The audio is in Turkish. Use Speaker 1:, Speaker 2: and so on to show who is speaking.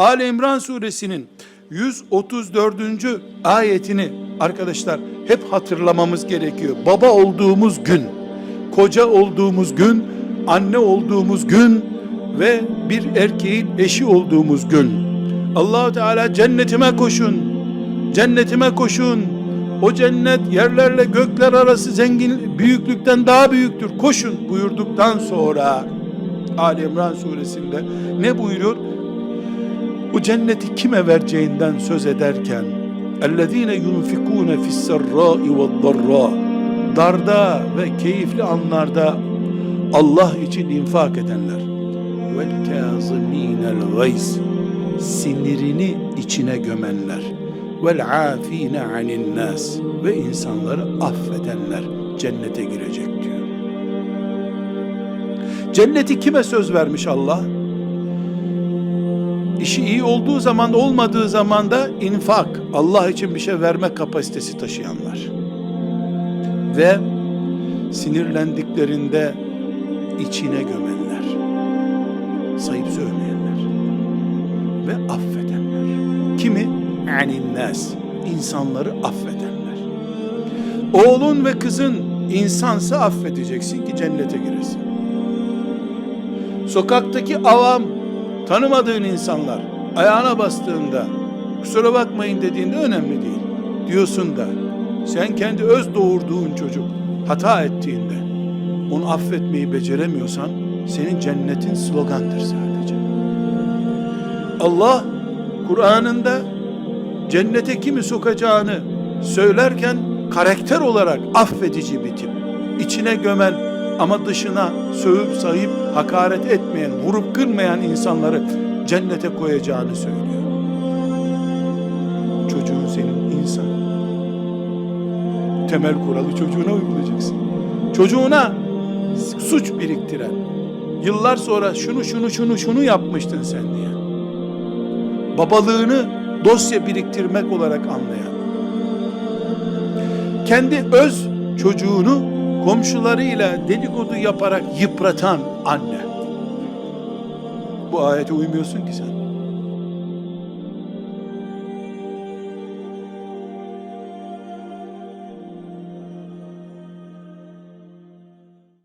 Speaker 1: Ali İmran suresinin 134. ayetini arkadaşlar hep hatırlamamız gerekiyor. Baba olduğumuz gün, koca olduğumuz gün, anne olduğumuz gün ve bir erkeğin eşi olduğumuz gün. Allahu Teala cennetime koşun. Cennetime koşun. O cennet yerlerle gökler arası zengin büyüklükten daha büyüktür. Koşun buyurduktan sonra Ali İmran suresinde ne buyuruyor? Bu cenneti kime vereceğinden söz ederken اَلَّذ۪ينَ يُنْفِقُونَ فِي السَّرَّاءِ وَالضَّرَّاءِ Darda ve keyifli anlarda Allah için infak edenler وَالْكَاظِم۪ينَ الْغَيْزِ Sinirini içine gömenler وَالْعَاف۪ينَ عَنِ النَّاسِ Ve insanları affedenler cennete girecek diyor. Cenneti kime söz vermiş Allah? İşi iyi olduğu zaman olmadığı zaman da infak, Allah için bir şey verme kapasitesi taşıyanlar. Ve sinirlendiklerinde içine gömenler. Sayıp sövmeyenler. Ve affedenler. Kimi? Anin nas. insanları affedenler. Oğlun ve kızın insansa affedeceksin ki cennete giresin. Sokaktaki avam, tanımadığın insanlar ayağına bastığında kusura bakmayın dediğinde önemli değil. Diyorsun da sen kendi öz doğurduğun çocuk hata ettiğinde onu affetmeyi beceremiyorsan senin cennetin slogandır sadece. Allah Kur'an'ında cennete kimi sokacağını söylerken karakter olarak affedici bir tip. İçine gömen ama dışına sövüp sayıp hakaret etmeyen, vurup kırmayan insanları cennete koyacağını söylüyor. Çocuğun senin insan. Temel kuralı çocuğuna uygulayacaksın. Çocuğuna suç biriktiren, yıllar sonra şunu şunu şunu şunu yapmıştın sen diye. Babalığını dosya biriktirmek olarak anlayan, kendi öz çocuğunu komşularıyla dedikodu yaparak yıpratan anne. Bu ayete uymuyorsun ki sen.